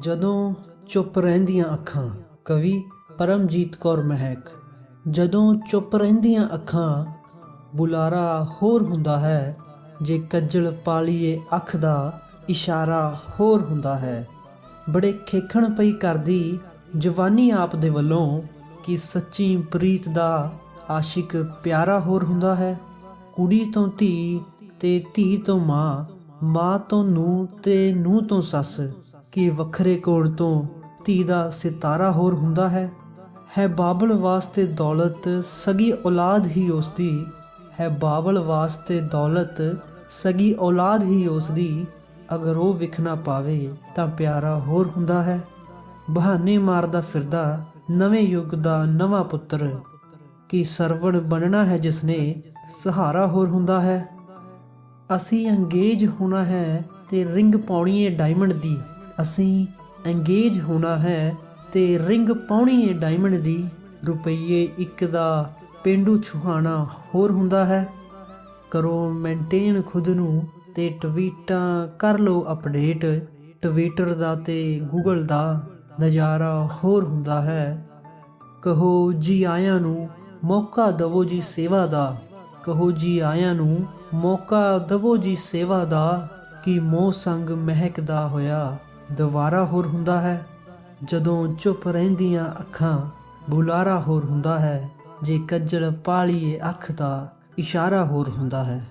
ਜਦੋਂ ਚੁੱਪ ਰਹਿੰਦੀਆਂ ਅੱਖਾਂ, ਕਵੀ ਪਰਮਜੀਤ ਕੌਰ ਮਹਿਕ, ਜਦੋਂ ਚੁੱਪ ਰਹਿੰਦੀਆਂ ਅੱਖਾਂ, ਬੁਲਾਰਾ ਹੋਰ ਹੁੰਦਾ ਹੈ, ਜੇ ਕੱਜਲ ਪਾਲੀਏ ਅੱਖ ਦਾ ਇਸ਼ਾਰਾ ਹੋਰ ਹੁੰਦਾ ਹੈ। ਬੜੇ ਖੇਖਣ ਪਈ ਕਰਦੀ ਜਵਾਨੀ ਆਪ ਦੇ ਵੱਲੋਂ ਕਿ ਸੱਚੀ ਪ੍ਰੀਤ ਦਾ ਆਸ਼ਿਕ ਪਿਆਰਾ ਹੋਰ ਹੁੰਦਾ ਹੈ। ਕੁੜੀ ਤੋਂ ਧੀ ਤੇ ਧੀ ਤੋਂ ਮਾਂ ਮਾਂ ਤੋਂ ਨੂੰ ਤੇ ਨੂੰ ਤੋਂ ਸੱਸ ਕਿ ਵੱਖਰੇ ਕੋਣ ਤੋਂ ਧੀ ਦਾ ਸਿਤਾਰਾ ਹੋਰ ਹੁੰਦਾ ਹੈ? ਹੈ ਬਾਬਲ ਵਾਸਤੇ ਦੌਲਤ ਸਗੀ ਔਲਾਦ ਹੀ ਉਸਦੀ। ਹੈ ਬਾਬਲ ਵਾਸਤੇ ਦੌਲਤ ਸਗੀ ਔਲਾਦ ਹੀ ਉਸਦੀ। ਅਗਰ ਉਹ ਵਿਖ ਪਾਵੇ ਤਾਂ ਪਿਆਰਾ ਹੋਰ ਹੁੰਦਾ ਹੈ। ਬਹਾਨੇ ਮਾਰਦਾ ਫਿਰਦਾ ਨਵੇਂ ਯੁੱਗ ਦਾ ਨਵਾਂ ਪੁੱਤਰ। ਕਿ ਸਰਵਣ ਬਣਨਾ ਹੈ ਜਿਸਨੇ ਸਹਾਰਾ ਹੋਰ ਹੁੰਦਾ ਹੈ। ਅਸੀਂ ਅੰਗੇਜ ਹੋਣਾ ਹੈ ਤੇ ਰਿੰਗ ਪਾਉਣੀ ਏ ਡਾਇਮੰਡ ਦੀ। ਅਸੀਂ ਅੰਗੇਜ ਹੋਣਾ ਹੈ ਤੇ ਰਿੰਗ ਪਾਉਣੀ ਏ ਡਾਇਮੰਡ ਦੀ। ਰੁਪਈਏ ਇੱਕ ਦਾ ਪਿੰਡੂ ਛੁਹਾਣਾ ਹੋਰ ਹੁੰਦਾ ਹੈ। ਕਰੋ ਮੇਨਟੇਨ ਖੁਦ ਨੂੰ ਤੇ ਟਵੀਟਾਂ ਕਰ ਲਓ ਅਪਡੇਟ ਟਵਿੱਟਰ ਦਾ ਤੇ ਗੂਗਲ ਦਾ ਨਜ਼ਾਰਾ ਹੋਰ ਹੁੰਦਾ ਹੈ। ਕਹੋ ਜੀ ਆਇਆਂ ਨੂੰ ਮੌਕਾ ਦਵੋ ਜੀ ਸੇਵਾ ਦਾ। ਕਹੋ ਜੀ ਆਇਆਂ ਨੂੰ ਮੌਕਾ ਦਵੋ ਜੀ ਸੇਵਾ ਦਾ ਕਿ ਮੋਹ ਸੰਗ ਮਹਿਕਦਾ ਹੋਇਆ। ਦੁਬਾਰਾ ਹੋਰ ਹੁੰਦਾ ਹੈ। ਜਦੋਂ ਚੁੱਪ ਰਹਿੰਦੀਆਂ ਅੱਖਾਂ ਬੁਲਾਰਾ ਹੋਰ ਹੁੰਦਾ ਹੈ। ਜੇ ਕੱਜਲ ਪਾਲੀਏ ਅੱਖ ਦਾ ਇਸ਼ਾਰਾ ਹੋਰ ਹੁੰਦਾ ਹੈ।